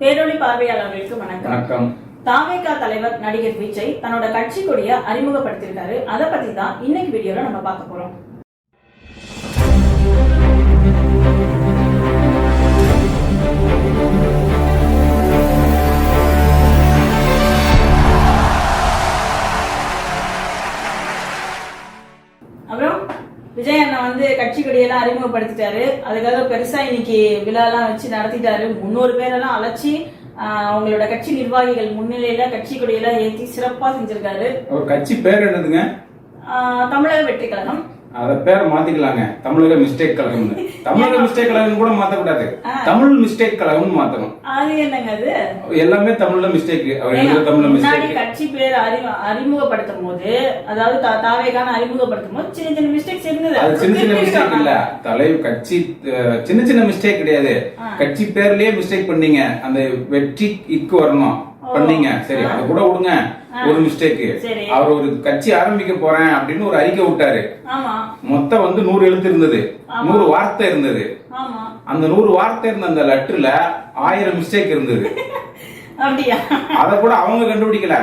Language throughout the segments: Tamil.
பேரொளி பார்வையாளர்களுக்கு வணக்கம். வணக்கம். தாவேகா தலைவர் நடிகர் விஜய் தன்னோட கட்சி கொடிய அறிமுகப்படுத்தியிருக்காரு. அதை பத்தி தான் இன்னைக்கு வீடியோல நம்ம பார்க்க போறோம். விஜய் அண்ணா வந்து கட்சி கொடியெல்லாம் அறிமுகப்படுத்திட்டாரு. அதுக்காக பெருசா இன்னைக்கு விழாலாம் வச்சு நடத்திட்டாரு. முன்னூறு பேரெல்லாம் அழைச்சி அவங்களோட கட்சி நிர்வாகிகள் முன்னிலையில கட்சி கொடியெல்லாம் ஏத்தி சிறப்பா செஞ்சிருக்காரு. ஒரு கட்சி பேர் என்னதுங்க? தமிழக வெற்றி கழகம் அத பேரை மாத்திக்கலாங்க. தமிழக மிஸ்டேக் கழகம்னு. தமிழக மிஸ்டேக் கழகம் கூட மாத்தக்கூடாது. தமிழ் மிஸ்டேக் கழகம்னு மாத்தணும். அது என்னங்க அது? எல்லாமே தமிழ்ல மிஸ்டேக் அவர் எழுதுற தமிழ்ல மிஸ்டேக் கட்சி பேர் அறிமு அறிமுகப்படுத்தும் போது அதாவது தாவேகான அறிமுகப்படுத்தும் போது சின்ன சின்ன மிஸ்டேக்ஸ் இருந்தது. அது சின்ன சின்ன மிஸ்டேக் இல்ல. தலைவர் கட்சி சின்ன சின்ன மிஸ்டேக் கிடையாது. கட்சி பேர்லயே மிஸ்டேக் பண்ணீங்க. அந்த வெற்றி இக்கு வரணும். பண்ணீங்க. சரி அது கூட விடுங்க. ஒரு மிஸ்டேக். அவர் ஒரு கட்சி ஆரம்பிக்க போறேன் அப்படின்னு ஒரு அறிக்கை விட்டாரு. மொத்தம் வந்து நூறு எழுத்து இருந்தது. நூறு வார்த்தை இருந்தது. அந்த நூறு வார்த்தை இருந்த அந்த லெட்டர்ல ஆயிரம் மிஸ்டேக் இருந்தது. அத கூட அவங்க கண்டுபிடிக்கல.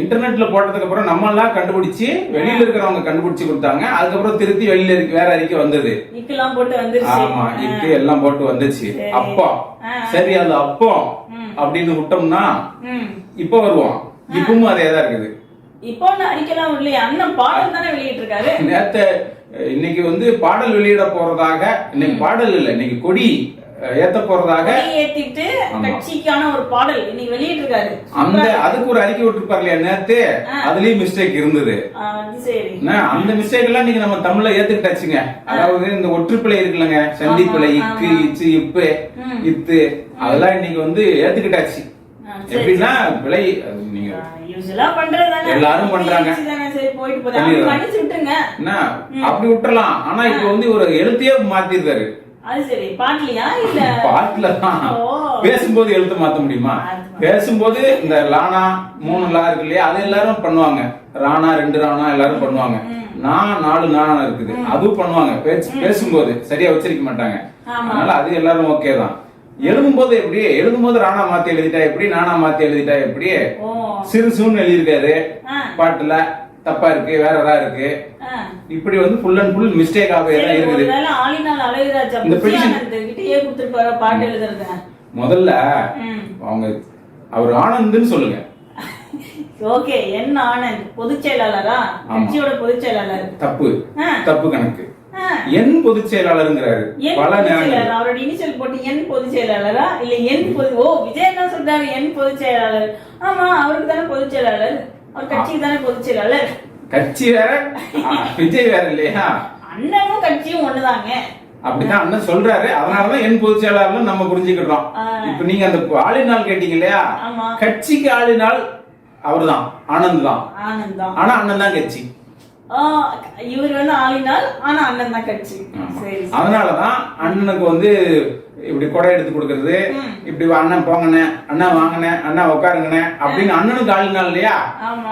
இன்டர்நெட்ல போட்டதுக்கு அப்புறம் நம்ம எல்லாம் கண்டுபிடிச்சு வெளியில இருக்கிறவங்க கண்டுபிடிச்சு கொடுத்தாங்க. அதுக்கப்புறம் திருத்தி வெளியில இருக்கு வேற அறிக்கை வந்தது. இக்கெல்லாம் போட்டு வந்துருச்சு. ஆமா இக்கு எல்லாம் போட்டு வந்துச்சு. அப்போ. சரி அது அப்போ. அப்படின்னு விட்டோம்னா. இப்போ வருவோம். இப்பவும் அதே தான் இருக்குது. இப்போ ஒண்ணு அடிக்கலாம் இல்லையா அண்ணன் பாடல் தானே வெளியிட்டு இருக்காரு நேத்த இன்னைக்கு வந்து பாடல் வெளியிட போறதாக இன்னைக்கு பாடல் இல்ல இன்னைக்கு கொடி. ஏத்த போறதாக ஏத்திட்டு கட்சிக்கான ஒரு பாடல் இன்னைக்கு வெளியிட்டு இருக்காரு அந்த அதுக்கு ஒரு அறிக்கை விட்டுருப்பாரு இல்லையா நேத்து அதுலயும் மிஸ்டேக் இருந்தது. அந்த மிஸ்டேக் எல்லாம் நீங்க நம்ம தமிழ்ல ஏத்துக்கிட்டாச்சுங்க. அதாவது இந்த ஒற்றுப்பிழை இருக்குல்லங்க சந்திப்பிழை இக்கு இச்சு இப்பு. இத்து அதெல்லாம் இன்னைக்கு வந்து ஏத்துக்கிட்டாச்சு. எப்படின்னா விலை நீங்க எல்லாரும் பண்றாங்க. என்ன அப்படி விட்டுறலாம். ஆனா இப்ப வந்து ஒரு எழுத்தையே மாத்திருக்காரு அது சரி பாடலையா இல்ல? பாட்டுல தான். பேசும்போது எழுத்து மாத்த முடியுமா? பேசும்போது இந்த லானா மூணு லா இருக்கு இல்லையா அது எல்லாரும் பண்ணுவாங்க. ராணா ரெண்டு ராணா எல்லாரும் பண்ணுவாங்க. நான் நாலு நானா இருக்குது. அதுவும் பண்ணுவாங்க. பேசும்போது சரியா வச்சிருக்க மாட்டாங்க. அதனால அது எல்லாரும் ஓகே தான். எழுதும்போது எப்படி எழுதும்போது ராணா மாத்தி எழுதிட்டா எப்படி நானா மாத்தி எழுதிட்டா எப்படி? சிறுசுன்னு எழுதியிருக்காரு. பாட்டுல தப்பா இருக்கு வேற ஏதா இருக்கு. இப்படி வந்து ஃபுல் அண்ட் ஃபுல் மிஸ்டேக்காகவே தான் இருக்குது. ஆளினால் அழகுராஜா இந்த புத்தியானந்த கிட்டயே கொடுத்துருப்பாரு பாட்டு எழுதுறது முதல்ல. அவங்க அவர் ஆனந்த்னு சொல்லுங்க. ஓகே என் ஆனந்த் பொதுச் செயலாளரா? கட்சியோட பொதுச் செயலாளர். தப்பு. தப்பு கணக்கு. என் பொதுச் செயலாளருங்கிறாரு. பல நேரங்கள். அவரோட இனிஷியல் போட்டு என் பொதுச் செயலாளரா? இல்ல என் பொது ஓ விஜய் என்ன சொல்றாரு? என் பொதுச் செயலாளர். ஆமா அவருக்கு தானே பொதுச் செயலாளர். அவர் கட்சிக்கு தானே பொதுச் செயலாளர். கட்சி வேற விஜய் வேற இல்லையா? அண்ணனும் கட்சியும் ஒண்ணுதாங்க. அப்படிதான் அண்ணன் சொல்றாரு. அதனாலதான் என் பொதுச் செயலாளர் நம்ம புரிஞ்சுக்கிட்டோம். இப்ப நீங்க அந்த ஆளினால் கேட்டீங்க இல்லையா? ஆமா. கட்சிக்கு ஆளினால் அவர்தான் ஆனந்த் தான் ஆனா அண்ணன் தான் கட்சி. இவர் வந்து ஆளினால் ஆனா அண்ணன் தான் கட்சி. அதனாலதான் அண்ணனுக்கு வந்து இப்படி கொடை எடுத்து கொடுக்கறது. இப்படி அண்ணன் போங்கண்ணே அண்ணா வாங்கண்ணே அண்ணா உட்காருங்கண்ணே அப்படின்னு அண்ணனுக்கு ஆளினால் இல்லையா.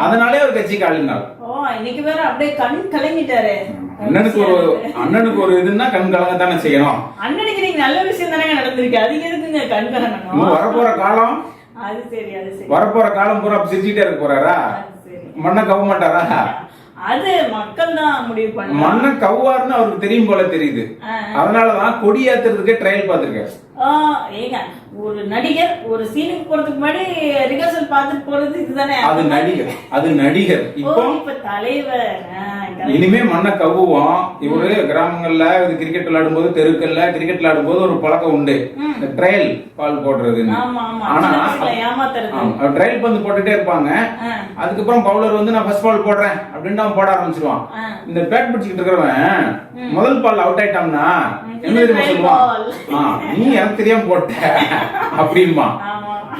அதனாலே ஒரு கட்சிக்கு ஆளினால் ஓ இன்னைக்கு வேற அப்படியே கண் கலங்கிட்டாரு. அண்ணனுக்கு ஒரு அண்ணனுக்கு ஒரு இதுன்னா கண் கலங்கத்தானே செய்யணும். அண்ணனுக்கு நீங்க நல்ல விஷயம் தானே நடந்திருக்கு. அதுக்கு எதுக்குங்க கண் கலங்கணும்? வரப்போற காலம் அது சரி அது சரி. வரப்போற காலம் பூரா சிரிச்சுட்டே இருக்க போறாரா? மண்ணை கவ மாட்டாரா? அது மக்கள் தான் முடிவு பண்ண மண்ணை கவ்வாருன்னு அவருக்கு தெரியும் போல தெரியுது. அதனாலதான் கொடி ஏத்துறதுக்கே ட்ரையல் பார்த்திருக்காரு. ஏங்க ஒரு நடிகர் ஒரு சீனுக்கு போறதுக்கு முன்னாடி ரிஹர்சல் பார்த்துட்டு போறது இதுதானே? அது நடிகர் அது நடிகர். இப்போ இப்ப தலைவர். இனிமே மண்ணை கவ்வுவோம் இவரு கிராமங்கள்ல இது கிரிக்கெட் விளையாடும் போது தெருக்கள்ல கிரிக்கெட் விளையாடும் போது ஒரு பழக்கம் உண்டு. இந்த ட்ரையல் பால் ஆனா ஏமாத்துறது. ட்ரையல் பந்து போட்டுட்டே இருப்பாங்க. அதுக்கப்புறம் பவுலர் வந்து நான் ஃபர்ஸ்ட் பால் போடுறேன். அப்படின்னு அவன் போட ஆரம்பிச்சிருவான். இந்த பேட் பிடிச்சிக்கிட்டு இருக்கிறவன் முதல் பால் அவுட் ஆயிட்டான்னா என்ன சொல்லுவான்? நீ தெரியாம போட்ட அப்படிமா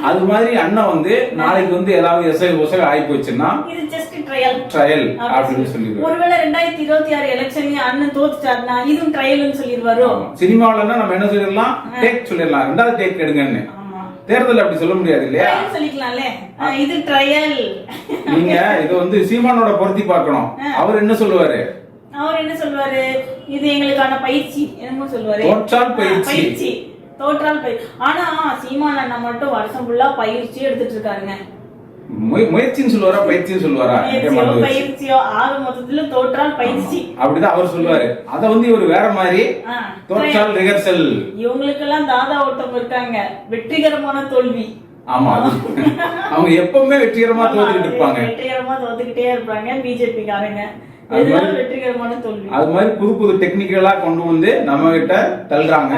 அது மாதிரி அண்ணன் வந்து நாளைக்கு வந்து ஏதாவது எசை உசை ஆகி போச்சுன்னா இது ஜஸ்ட் ட்ரையல் ட்ரையல் அப்படின்னு சொல்லிடுவாரு. ஒருவேளை ரெண்டாயிரத்தி இருபத்தி ஆறு எலெக்ஷன்லயும் அண்ணன் தோத்துட்டாருன்னா இதுவும் ட்ரையல்னு சொல்லிடுவாரோ? சினிமாவிலன்னா நம்ம என்ன சொல்லிடலாம்? டேக் சொல்லிடலாம். ரெண்டாவது டேக் எடுங்கன்னு. தேர்தல் அப்படி சொல்ல முடியாது இல்லையா? சொல்லிக்கலாம்ல. இது ட்ரையல் நீங்க இது வந்து சீமானோட பொருத்தி பார்க்கணும். அவர் என்ன சொல்லுவாரு? அவர் என்ன சொல்லுவாரு? இது எங்களுக்கான பயிற்சி. என்னமோ சொல்லுவாரு. பயிற்சி. தோற்றால் பயிர் ஆனா சீமான் அண்ணன் மட்டும் வருஷம் ஃபுல்லா பயிற்சி எடுத்துட்டு இருக்காருங்க முய- முயற்சின்னு சொல்லுவாரா? பயிற்சின்னு சொல்லுவாரா? பயிற்சியோ ஆக மொத்தத்துல தோற்றால் பயிற்சி. அப்படிதான் அவர் சொல்லுவாரு. அத வந்து இவர் வேற மாதிரி. தோற்றால் ரிஹர்சல். இவங்களுக்கெல்லாம் தாதா ஒருத்தவங்க இருக்காங்க. வெற்றிகரமான தோல்வி. ஆமா அவங்க எப்பவுமே வெற்றிகரமா தோத்துக்கிட்டு இருப்பாங்க. வெற்றிகரமா தோத்துக்கிட்டே இருப்பாங்க அது மாதிரி- தோல்வி. அது மாதிரி புது புது டெக்னிக்கலா கொண்டு வந்து நம்ம கிட்ட தள்ளுறாங்க.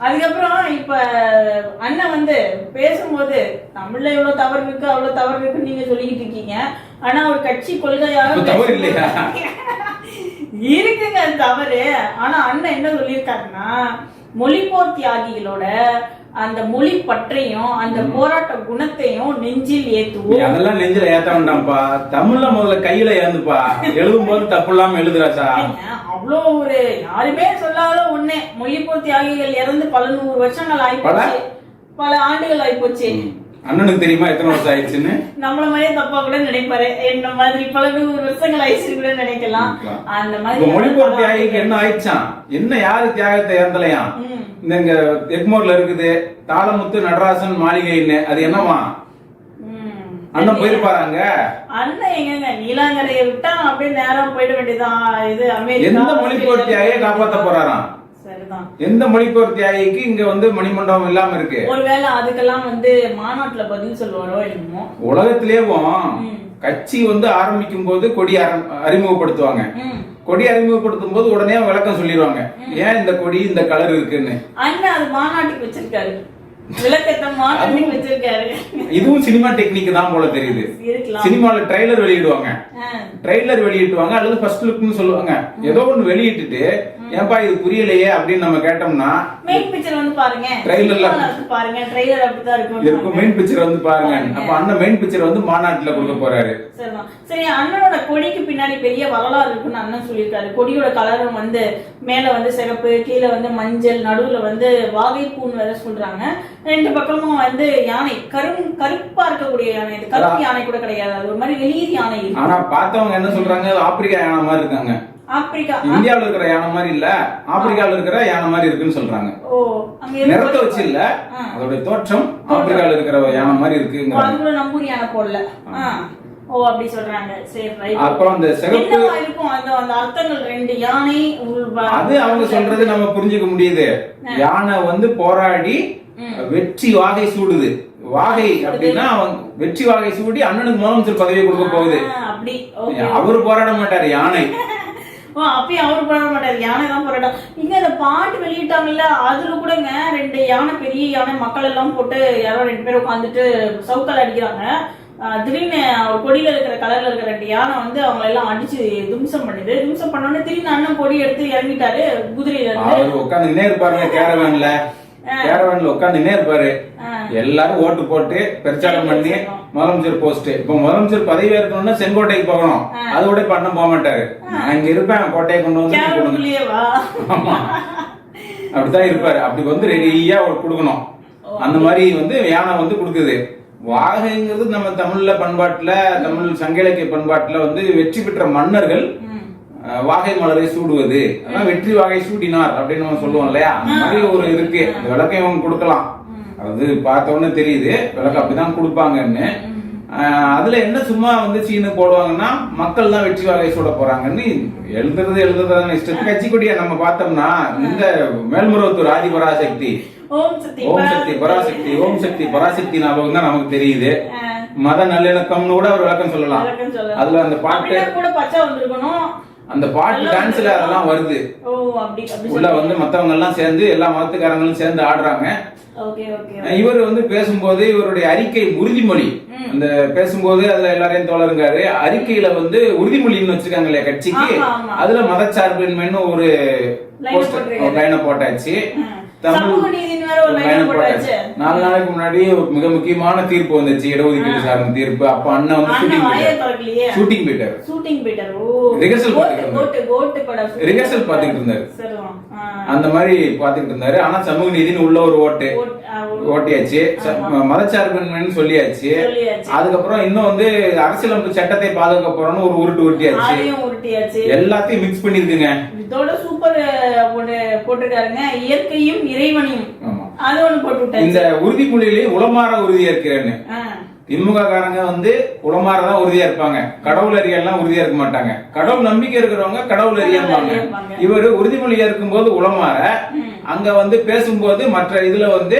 அதுக்கப்புறம் இப்ப அண்ணன் வந்து பேசும்போது தமிழ்ல எவ்வளவு தவறு இருக்கு அவ்வளவு தவறு இருக்குன்னு நீங்க சொல்லிக்கிட்டு இருக்கீங்க ஆனா ஒரு கட்சி கொள்கையாக தவறு இல்லையா? இருக்குங்க அது தவறு ஆனா அண்ணன் என்ன சொல்லியிருக்காருன்னா மொழிப்போர் தியாகிகளோட அந்த மொழி பற்றையும் அந்த போராட்ட குணத்தையும் நெஞ்சில் ஏத்துவோம். அதெல்லாம் நெஞ்சில ஏத்த வேண்டாம்ப்பா தமிழ்ல முதல்ல கையில ஏந்துப்பா. எழுதும் போது தப்பு இல்லாம எழுதுறாச்சா அவ்வளோ ஒரு யாருமே சொல்லாத ஒண்ணு. மொழிப்போர் தியாகிகள் இறந்து பல நூறு வருஷங்கள் ஆயிப்போச்சு. பல? ஆண்டுகள் ஆயிப்போச்சு. அண்ணனுக்கு தெரியுமா எத்தனை வருஷம் ஆயிடுச்சுன்னு? நம்மள மாதிரியே தப்பா கூட நினைப்பாரு. என்ன மாதிரி பல நூறு வருஷங்கள் ஆயிடுச்சு கூட நினைக்கலாம். அந்த மாதிரி மொழிபோர் தியாகிக்கு என்ன ஆயிடுச்சான் என்ன யாரு தியாகத்தை இறந்தலையாம். இந்த எக்மோர்ல இருக்குது தாளமுத்து நடராசன் மாளிகைன்னு. அது என்னவா. அண்ணன் போயிருப்பாராங்க அண்ணன் எங்கங்க? நீலாங்கரையை விட்டா அப்படியே நேரம் போயிட வேண்டியதான் இது அமெரிக்கா எந்த மொழிபோர் தியாகியை காப்பாத்த போறாராம்? எந்த மொழிபோர் தியாகிக்கு இங்க வந்து மணிமண்டபம் இல்லாம இருக்கு? ஒருவேளை அதுக்கெல்லாம் வந்து மாநாட்டுல பதில் சொல்லுவாரோ என்னமோ. உலகத்திலேயும். கட்சி வந்து ஆரம்பிக்கும் போது கொடி அறிமுகப்படுத்துவாங்க. கொடி அறிமுகப்படுத்தும் போது உடனே விளக்கம் சொல்லிடுவாங்க ஏன் இந்த கொடி இந்த கலர் இருக்குன்னு? அண்ணன் அது மாநாட்டுக்கு வச்சிருக்காரு. இதுவும் சினிமா டெக்னிக் தான் போல தெரியுது. சினிமால ட்ரைலர் வெளியிடுவாங்க. ஆ. ட்ரைலர் வெளியிட்டுவாங்க அல்லது ஃபர்ஸ்ட் லுக்னு சொல்லுவாங்க. ஏதோ ஒண்ணு வெளியிட்டுட்டு ஏன்பா இது புரியலையே அப்படின்னு நம்ம கேட்டோம்னா மெயின் பிக்சர் வந்து பாருங்க. இருக்கு பாருங்க. ட்ரைலர் அப்படிதான் இருக்கும். இருக்கும். மெயின் பிக்சர் வந்து பாருங்க. அப்ப அண்ணன் மெயின் பிக்சர் வந்து மாநாட்டுல கொடுக்க போறாரு. சரி அண்ணனோட கொடிக்கு பின்னாடி பெரிய வரலாறு இருக்குன்னு அண்ணன் சொல்லியிருக்காரு. கொடியோட கலரும் வந்து மேல வந்து சிகப்பு கீழே வந்து மஞ்சள் நடுவுல வந்து வாகைப்பூன்னு வேற சொல்றாங்க. ரெண்டு பக்கமும் வந்து யானை. கரும் கருப்பா இருக்கக்கூடிய யானை இது. கருப்பு யானை கூட கிடையாது. அது ஒரு மாதிரி வெளியீர் யானை ஆனா பார்த்தவங்க என்ன சொல்றாங்க? ஆப்பிரிக்கா யானை மாதிரி இருக்காங்க. இந்தியாவுல இருக்கிற யானை மாதிரி இல்ல ஆப்பிரிக்கால இருக்கிற யானை மாதிரி இருக்குன்னு சொல்றாங்க. நிறத்தை வச்சு இல்ல. அதோட தோற்றம் ஆப்பிரிக்கால இருக்கிற யானை மாதிரி கூட நம்பூர் யானை போடல. ஆ. ஓ அப்படி சொல்றாங்க. சரி ரைட் அப்புறம் அந்த சிகப்பு என்னவா இருக்கும்? அந்த அந்த அர்த்தங்கள் ரெண்டு யானை உள் வ- அது அவங்க சொல்றது நம்ம புரிஞ்சுக்க முடியுது. யானை வந்து போராடி வெற்றி வாகை சூடுது. வாகை அப்படின்னா வெற்றி வாகை சூடி அண்ணனுக்கு முதலமைச்சர் பதவியை கொடுக்க போகுது. அவரு போராட மாட்டாரு யானை. அப்பயும் அவரு போட மாட்டாரு. யானை தான் போராட்டம் இங்க அந்த பாட்டு வெளியிட்டாங்கல்ல அதுல கூடங்க ரெண்டு யானை பெரிய யானை மக்கள் எல்லாம் போட்டு யாரோ ரெண்டு பேரும் உட்காந்துட்டு சவுக்கால் அடிக்கிறாங்க. திடீர்னு கொடியில இருக்கிற கலர்ல இருக்கிற ரெண்டு யானை வந்து அவங்க எல்லாம் அடிச்சு தும்சம் பண்ணுது. தும்சம் பண்ணோடனே திடீர்னு அண்ணன் கொடி எடுத்து இறங்கிட்டாரு குதிரையில இருந்து. அவர் இருப்பாருங்க கேரவேன்ல கேரவேன்ல உட்காந்துக்கினே இருப்பாரு. எல்லாரும் ஓட்டு போட்டு பிரச்சாரம் பண்ணி முதலமைச்சர் போஸ்ட் இப்ப முதலமைச்சர் பதவி ஏற்கணும்னா செங்கோட்டைக்கு போகணும். அதோட இப்ப அண்ணன் போக மாட்டாரு. நான் இங்க இருப்பேன் கோட்டையை கொண்டு வந்து ஆமா. அப்படித்தான் இருப்பாரு. அப்படி வந்து ரெடியா கொடுக்கணும். அந்த மாதிரி வந்து யானை வந்து கொடுக்குது. வாகைங்கிறது நம்ம தமிழ்ல பண்பாட்டுல தமிழ் சங்க இலக்கிய பண்பாட்டுல வந்து வெற்றி பெற்ற மன்னர்கள் வாகை மலரை சூடுவது. அதான் வெற்றி வாகை சூடினார் அப்படின்னு நம்ம சொல்லுவோம் இல்லையா? அந்த மாதிரி ஒரு இருக்கு. இந்த விளக்கம் இவங்க கொடுக்கலாம். அது பார்த்த உடனே தெரியுது. விளக்கம் அப்படிதான் கொடுப்பாங்கன்னு. அதுல என்ன சும்மா வந்து சீனு போடுவாங்கன்னா மக்கள் தான் வெற்றி வாகை சூட போறாங்கன்னு எழுதுறது எழுதுறதான இஷ்டத்துக்கு கட்சி கொடியை நம்ம பார்த்தோம்னா இந்த மேல்மருவத்தூர் ஆதிபராசக்தி. ஓம் சக்தி ஓம் சக்தி பராசக்தி ஓம் சக்தி பராசக்தி ஞாபகம் தான் நமக்கு தெரியுது. மத நல்லிணக்கம்னு கூட ஒரு விளக்கம் சொல்லலாம். அதுல அந்த பாட்டு கூட பச்சை வந்திருக்கணும். அந்த பாட்டு டான்ஸ்ல அதெல்லாம் வருது. உள்ள வந்து மத்தவங்க எல்லாம் சேர்ந்து எல்லா மதத்துக்காரங்களும் சேர்ந்து ஆடுறாங்க. இவர் வந்து பேசும்போது இவருடைய அறிக்கை உறுதிமொழி. அந்த பேசும்போது அதுல எல்லாரையும் தோழருங்காரு. அறிக்கையில வந்து உறுதிமொழின்னு வச்சிருக்காங்க இல்லையா கட்சிக்கு. அதுல மதச்சார்பின்மைன்னு. ஒரு லைனை போட்டாச்சு. நாலு நாளைக்கு முன்னாடி ஒரு மிக முக்கியமான தீர்ப்பு வந்துச்சு இடஒதுக்கீடு சார்ந்த தீர்ப்பு. அப்ப அண்ணன் வந்து ஷூட்டிங் போயிட்டாரு. ஷூட்டிங் போயிட்டாரு. ஷூட்டிங் போயிட்டாரு. ரிஹர்சல் பாத்துக்கிட்டு இருந்தாரு. அந்த மாதிரி பாத்துக்கிட்டு இருந்தாரு. ஆனா சமூக நீதினு உள்ள ஒரு ஓட்டு. ஓட்டியாச்சு. மதச்சார்பின்மைன்னு சொல்லியாச்சு. அதுக்கப்புறம் இன்னும் வந்து அரசியலமைப்பு சட்டத்தை பாதுகாக்க போறோம்னு ஒரு உருட்டு உருட்டியாச்சு. எல்லாத்தையும் மிக்ஸ் பண்ணிருக்குங்க இதோட சூப்பர் ஒண்ணு போட்டிருக்காருங்க. இயற்கையும் இறைவனையும். அது ஒண்ணு போட்டு இந்த உறுதிமொழியிலேயே உளமாற உறுதியா இருக்கிறேன்னு. திமுக காரங்க வந்து உளமாறதான் உறுதியா இருப்பாங்க. கடவுள் அறியெல்லாம் உறுதியா இருக்க மாட்டாங்க. கடவுள் நம்பிக்கை இருக்கிறவங்க கடவுள் அறியம்பாங்க. இவரு உறுதிமொழியா இருக்கும்போது உளமாற அங்க வந்து பேசும்போது மற்ற இதுல வந்து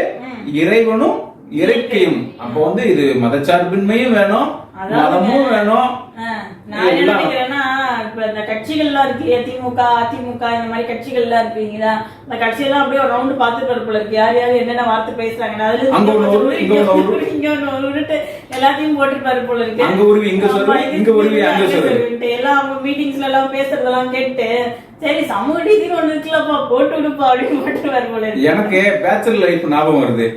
இறைவனும் இறைக்கையும் அப்ப வந்து இது மதச்சார்பின்மையும் வேணும் மதமும் வேணும். இப்ப இந்த கட்சிகள்லாம் இருக்கு. இல்லையா, திமுக அதிமுக இந்த மாதிரி கட்சிகள்லாம் இருக்கீங்களா அந்த கட்சியெல்லாம் அப்படியே ஒரு ரவுண்டு பார்த்துட்டு போல இருக்கு. யார் யார் என்னென்ன வார்த்தை பேசுறாங்க அதுல இங்க எல்லாத்தையும் போட்டுருப்பாரு போல இருக்கு. அங்க உருவி இங்க ஆமா, சொல்லுவேன் இது இங்க உருவி அங்க அங்க சொல்லுவேன் சொல்லுவேன்ட்டு எல்லாம் அவங்க மீட்டிங்ஸ்ல எல்லாம் பேசுறதெல்லாம் கேட்டு சரி சமூக நீதினு ஒண்ணு இருக்குல்லப்பா போட்டு விடுப்பா அப்படின்னு போட்டுருவாரு போல எனக்கு பேச்சுலர் லைஃப் ஞாபகம் வருது.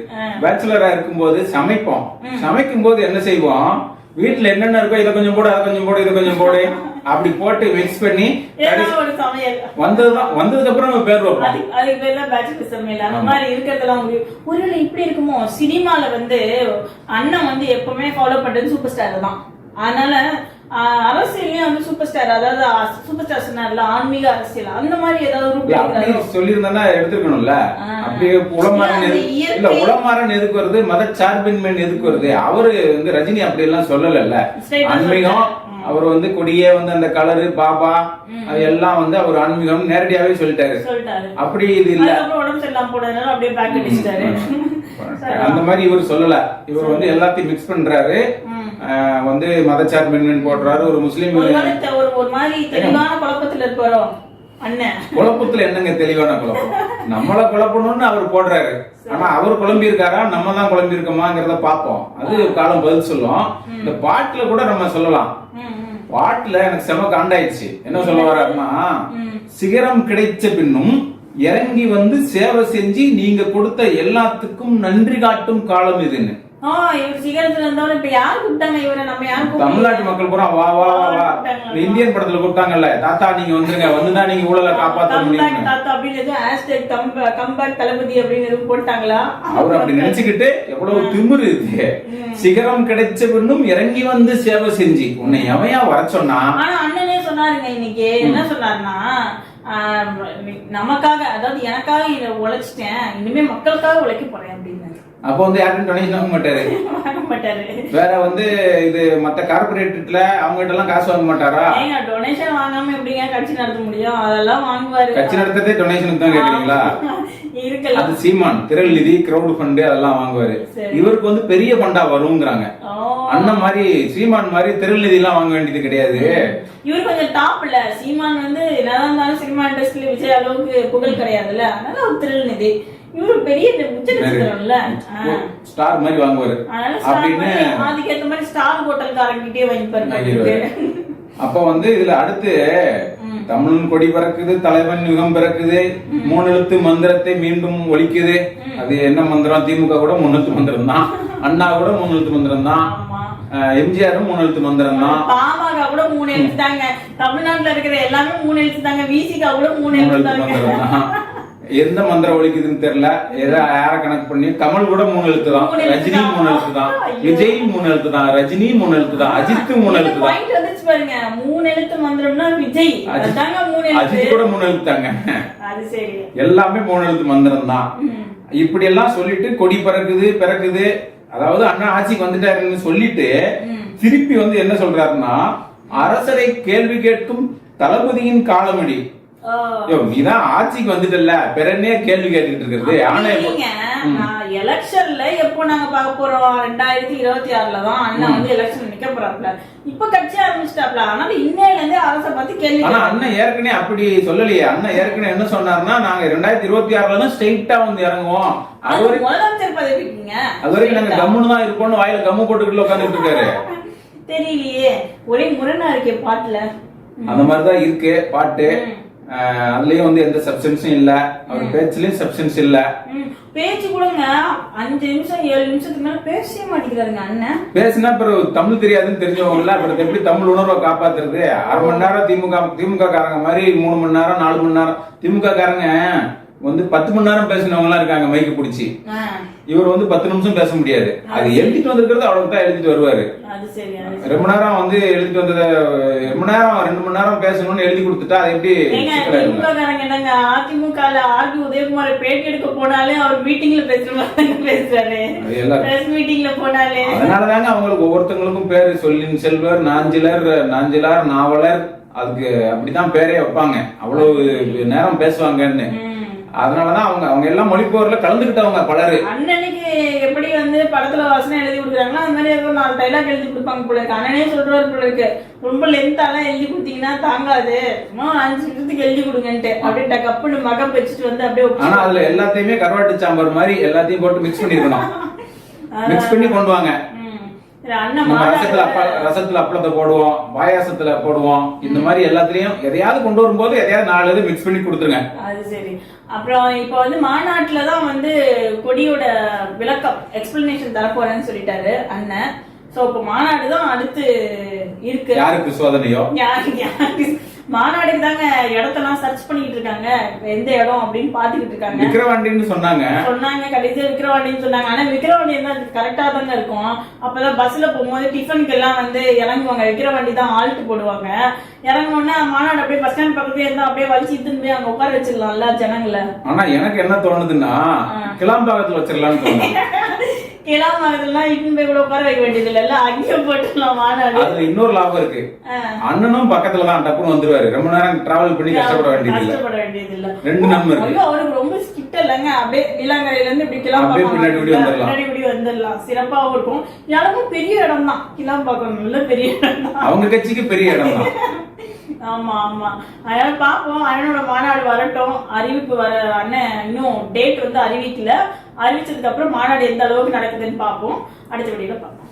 பேச்சுலரா இருக்கும்போது சமைப்போம். சமைக்கும் போது என்ன செய்வோம்? வீட்டுல என்னென்ன இருக்கோ இதை கொஞ்சம் போடு அதை கொஞ்சம் போடு இதை கொஞ்சம் போடு. அப்படி போட்டு மிக்ஸ் பண்ணி வந்ததுதான் வந்ததுக்கு அப்புறம் நம்ம பேர் வைப்போம். அது- அதுக்கு பேர் தான் பேச்சுலர் சமையல் அந்த மாதிரி இருக்கிறதெல்லாம் ஒருவேளை இப்படி இருக்குமோ? சினிமால வந்து அண்ணன் வந்து எப்பவுமே ஃபாலோ பண்றது சூப்பர் ஸ்டார் தான். அதனால ஆஹ், அரசியல்லயும் வந்து சூப்பர் ஸ்டார் அதாவது சூப்பர் ஸ்டார் சொன்னார்ல ஆன்மீக அரசியல். அந்த மாதிரி ஏதாவது சொல்லியிருந்தா எடுத்துக்கணும்ல அப்படியே உளமாறன் இல்ல, உளமாறன் எதுக்கு வருது? மதச்சார்பின்மை எதுக்கு வருது? அவரு வந்து ரஜினி அப்படி எல்லாம் சொல்லல ஆன்மீகம் அவர் வந்து கொடியே வந்து அந்த கலரு பாபா அது எல்லாம் வந்து அவர் ஆன்மீகம் நேரடியாவே சொல்லிட்டாரு. அப்படி இது இல்ல. அந்த மாதிரி இவர் சொல்லல. இவர் வந்து எல்லாத்தையும் மிக்ஸ் பண்றாரு. வந்து மதச்சார்பின்மை போடுறாரு. ஒரு முஸ்லீம் ஒரு மாதிரி தெளிவான குழப்பத்துல அண்ணன். குழப்பத்துல என்னங்க தெளிவான குழப்பம்? நம்மள குழப்பணும்னு அவர் போடுறாரு. ஆனா அவர் குழம்பி இருக்காரா நம்ம தான் குழம்பி இருக்கோமாங்கிறத பாப்போம் அது காலம் பதில் சொல்லும். இந்த பாட்டுல கூட நம்ம சொல்லலாம். பாட்டுல எனக்கு செம காண்டாயிடுச்சு. என்ன சொல்ல வர்றாருன்னா சிகரம் கிடைச்ச பின்னும் இறங்கி வந்து சேவை செஞ்சு நீங்க கொடுத்த எல்லாத்துக்கும் நன்றி காட்டும் காலம் இதுன்னு. ஆ இவர் சிகரத்துல இருந்தவன இப்ப யார் கூப்பிட்டாங்க இவரை? நம்ம யார் தமிழ்நாட்டு மக்கள் பூரா வா வா வா வா. இந்த இந்தியன் படத்துல கூப்பிட்டாங்கல்ல. தாத்தா நீங்க வந்துருங்க. வந்துதான் நீங்க ஊழலை காப்பாத்த கம்பேக் முடியும் தாத்தா அப்படின்னு எதுவும் ஹேஷ்டேக் கம்பேக் தளபதி அப்படின்னு எதுவும் போட்டாங்களா? அவர் அப்படி நினைச்சுக்கிட்டு எவ்வளவு திமிரு சிகரம் கிடைச்ச பின்னும் இறங்கி வந்து சேவை செஞ்சு. உன்னை எவையா வர சொன்னா? ஆனா அண்ணனே சொன்னாருங்க இன்னைக்கு. என்ன சொன்னாருன்னா நமக்காக அதாவது எனக்காக இதை உழைச்சிட்டேன். இனிமே மக்களுக்காக உழைக்க போறேன் அப்படின்னு. அப்ப வந்து யாருக்கும் டொனேஷன் வாங்க மாட்டாரு. வாங்க மாட்டாரு வேற வந்து இது மத்த கார்பரேட்ல அவங்க கிட்ட எல்லாம் காசு வாங்க மாட்டாரா? ஏங்க டொனேஷன் வாங்காம எப்படிங்க கட்சி நடத்த முடியும்? அதெல்லாம் வாங்குவாரு. கட்சி நடத்ததே டொனேஷனுக்கு தான் கேக்குறீங்களா? இருக்கலாம். அது சீமான் திரள் நிதி கிரௌட் ஃபண்ட் அதெல்லாம் வாங்குவாரு. இவருக்கு வந்து பெரிய ஃபண்டா வருங்கிறாங்க அண்ணன் மாதிரி சீமான் மாதிரி திரள் நிதி எல்லாம் வாங்க வேண்டியது கிடையாது. இவர் கொஞ்சம் டாப் இல்ல. சீமான் வந்து என்னதான் இருந்தாலும் சினிமா இண்டஸ்ட்ரியில விஜய் அளவுக்கு புகழ் கிடையாதுல்ல. அதனால ஒரு திரள் நிதி இவரு பெரிய உச்ச நட்சத்திரம்ல ஸ்டார் மாதிரி வாங்குவாரு. அப்படின்னு மாதிரி அதுக்கேத்த மாதிரி ஸ்டார் ஹோட்டல்காரங்கிட்டே வாங்கிப்பாரு வாங்கிடுவாரு. அப்ப வந்து இதுல அடுத்து தமிழன் கொடி பறக்குது தலைவன் யுகம் பிறக்குது மூணு எழுத்து மந்திரத்தை மீண்டும் ஒலிக்குது அது என்ன மந்திரம்? திமுக கூட மூணு எழுத்து மந்திரம் தான். அண்ணா கூட மூணு எழுத்து மந்திரம் தான். எம்ஜிஆரும் மூணு எழுத்து மந்திரம் தான். பாமக கூட மூணு எழுத்து தாங்க தமிழ்நாட்டுல இருக்கிற எல்லாமே மூணு எழுத்து தாங்க விசிகா கூட மூணு எழுத்து தாங்க எந்த மந்திரம் ஒலிக்குதுன்னு தெரியல. ஏதோ யார கணக்கு பண்ணி கமல் கூட மூணு எழுத்து தான் ரஜினி. மூணு எழுத்து தான். விஜய் மூணு எழுத்து தான் ரஜினி மூணு எழுத்து தான் அஜித் மூணு எழுத்து தான் மூணு எழுத்து மந்திரம்னா விஜய். அஜித் கூட மூணு எழுத்தாங்க அது சரி. எல்லாமே மூணு எழுத்து மந்திரம் தான். இப்படி எல்லாம் சொல்லிட்டு கொடி பறக்குது பிறக்குது. அதாவது அண்ணா ஆட்சிக்கு வந்துட்டாருன்னு சொல்லிட்டு திருப்பி வந்து என்ன சொல்றாருன்னா அரசரை கேள்வி கேட்கும் தளபதியின் காலமடி. நீதான் ஆட்சிக்கு வந்துட்டல்ல. பிறனே கேள்வி கேட்டுக்கிட்டு இருக்கிறது. ஆனா எலெக்ஷன்ல எப்போ நாங்க பார்க்க போறோம்? ரெண்டாயிரத்தி இருபத்தி ஆறுல தான் அண்ணன் வந்து எலெக்ஷன் நிக்க போறாப்ல இப்ப கட்சி ஆரம்பிச்சிட்டாப்ல அதனால இன்னையில இருந்தே அரசை பத்தி கேள்வி ஆனா அண்ணன் ஏற்கனவே அப்படி சொல்லலையே. அண்ணன் ஏற்கனவே என்ன சொன்னாருன்னா நாங்க ரெண்டாயிரத்தி இருபத்தி ஆறுல தான் ஸ்ட்ரெயிட்டா வந்து இறங்குவோம். அது வரைக்கும் முதலமைச்சர் பதவி இருக்கீங்க. அது வரைக்கும் நாங்க கம்முன்னு தான் இருப்போம்னு வாயில கம்மு போட்டுக்கிட்டு உட்காந்துட்டு இருக்காரு. தெரியலையே. ஒரே முரணா இருக்கே பாட்டுல. அந்த மாதிரிதான் இருக்கு பாட்டு. அதுலயும் வந்து எந்த சப்ஸ்டன்ஸும் இல்ல. அவர் பேச்சுலயும் சப்ஸ்டன்ஸ் இல்ல. பேச்சு கொடுங்க அஞ்சு நிமிஷம் ஏழு நிமிஷத்துக்கு மேல பேசவே மாட்டேங்கிறாருங்க அண்ணன். பேசினா அப்புறம் தமிழ் தெரியாதுன்னு தெரிஞ்சவங்கல்ல அப்புறம் எப்படி தமிழ் உணர்வை காப்பாத்துறது? அரை மணி நேரம் திமுக திமுக காரங்க மாதிரி மூணு மணி நேரம் நாலு மணி நேரம். திமுக காரங்க வந்து பத்து மணி நேரம் பேசினவங்க எல்லாம் இருக்காங்க மைக்கு பிடிச்சி. இவர் வந்து பத்து நிமிஷம் பேச முடியாது. அது எழுதிட்டு வந்திருக்கிறது அவ்வளவு தான் எழுதிட்டு வருவாரு. ரொம்ப நேரம் வந்து எழுதிட்டு வந்தத ரொம்ப நேரம் ரெண்டு மணி நேரம் பேசணும்னு எழுதி கொடுத்துட்டா அது எப்படி ஏங்க சிக்கலா இருக்கும்? திமுக காரங்க என்னங்க அதிமுகல ஆர்பி உதயகுமாரை பேட்டி எடுக்க போனாலே அவர் மீட்டிங்ல பேசுறாரு. மீட்டிங்ல போனாலே. அதனாலதாங்க அவங்களுக்கு ஒவ்வொருத்தவங்களுக்கும் பேரு சொல்லின் செல்வர் நாஞ்சிலர் நாஞ்சிலார் நாவலர் அதுக்கு அப்படிதான் பேரே வைப்பாங்க. அவ்வளவு நேரம் பேசுவாங்கன்னு. அதனாலதான் அவங்க அவங்க எல்லாம் மொழிப்போர்ல கலந்துக்கிட்டவங்க பலரு. அண்ணனுக்கு எப்படி வந்து படத்துல வாசனை எழுதி கொடுக்குறாங்களோ அந்த மாதிரி ஏதோ நாலு டைலாக் எழுதி கொடுப்பாங்க போல இருக்கு. அண்ணனே சொல்றாரு போல இருக்கு. ரொம்ப லென்த்தாலாம் எழுதி கொடுத்தீங்கன்னா தாங்காது. சும்மா ஒரு அஞ்சு நிமிஷத்துக்கு எழுதி கொடுங்கன்ட்டு. அப்படியே கப்புன்னு மகம் வச்சுட்டு வந்து அப்படியே ஆனா அதுல எல்லாத்தையுமே கருவாட்டு சாம்பார் மாதிரி எல்லாத்தையும் போட்டு மிக்ஸ் பண்ணிருக்கணும். மிக்ஸ் பண்ணி கொண்டு வாங்க ம். சரி, அண்ணன் நம்ம ரசத்துல அப்பளத்தை போடுவோம் பாயாசத்துல போடுவோம். இந்த மாதிரி எல்லாத்துலயும் எதையாவது கொண்டு வரும்போது எதையாவது நாலு இது மிக்ஸ் பண்ணி கொடுத்துருங்க. அது சரி. அப்புறம் இப்போ வந்து மாநாட்டுல தான் வந்து கொடியோட விளக்கம் எக்ஸ்பிளனேஷன் தரப்போறேன்னு சொல்லிட்டாரு அண்ணன். சோ இப்போ மாநாடு தான் அடுத்து இருக்கு. யாருக்கு சோதனையோ? யாரு யாரு மாநாடுக்கு தாங்க இடத்தெல்லாம் சர்ச் பண்ணிட்டு இருக்காங்க. எந்த இடம் அப்படின்னு பாத்துக்கிட்டு இருக்காங்க. விக்கிரவாண்டின்னு சொன்னாங்க. சொன்னாங்க கடைசியா விக்கிரவாண்டின்னு சொன்னாங்க. ஆனா விக்கிரவாண்டி தான் கரெக்டா தாங்க இருக்கும். அப்பதான் பஸ்ல போகும்போது டிஃபனுக்கு எல்லாம் வந்து இறங்குவாங்க. விக்கிரவாண்டி தான் ஆல்ட் போடுவாங்க. இறங்குனோடனே மாநாடு அப்படியே பஸ் ஸ்டாண்ட் பக்கத்துலயே இருந்தா அப்படியே வலிச்சு இத்துன்னு போய் அங்க உட்கார வச்சிடலாம்ல ஜனங்களை. ஆனா எனக்கு என்ன தோணுதுன்னா கிளாம்பாக்கத்துல வச்சிடலாம்னு தோணுது. கிளாமங்கலாம் இட்டுன்னு போய் கூட உட்கார வைக்க வேண்டியது இல்ல அங்கேயே போட்டுடலாம் மாநாடு. அதுல இன்னொரு லாபம் இருக்கு. அண்ணனும் பக்கத்துல தான் டப்புன்னு வந்துருவாரு. ரொம்ப நேரம் டிராவல் பண்ணி கஷ்டப்பட வேண்டியது இல்ல கஷ்டப்பட வேண்டியது இல்ல ரெண்டு நன்மை இருக்கு அவருக்கு ரொம்ப ஸ்கிட் இல்லைங்க. அப்படியே நீலாங்கரையில இருந்து இப்படி அப்படியே பின்னாடி இப்படி வந்துடலாம். சிறப்பாவும் இருக்கும். இடமும் பெரிய இடம் தான் கிளம்பாக்கம் நல்ல பெரிய இடம் அவங்க கட்சிக்கு பெரிய இடம் தான் ஆமா ஆமா. அதனால பாப்போம். அண்ணனோட மாநாடு வரட்டும். அறிவிப்பு வர அண்ணன் இன்னும் டேட் வந்து அறிவிக்கல. அறிவிச்சதுக்கு அப்புறம் மாநாடு எந்த அளவுக்கு நடக்குதுன்னு பாப்போம். அடுத்த வீடியோல பார்ப்போம்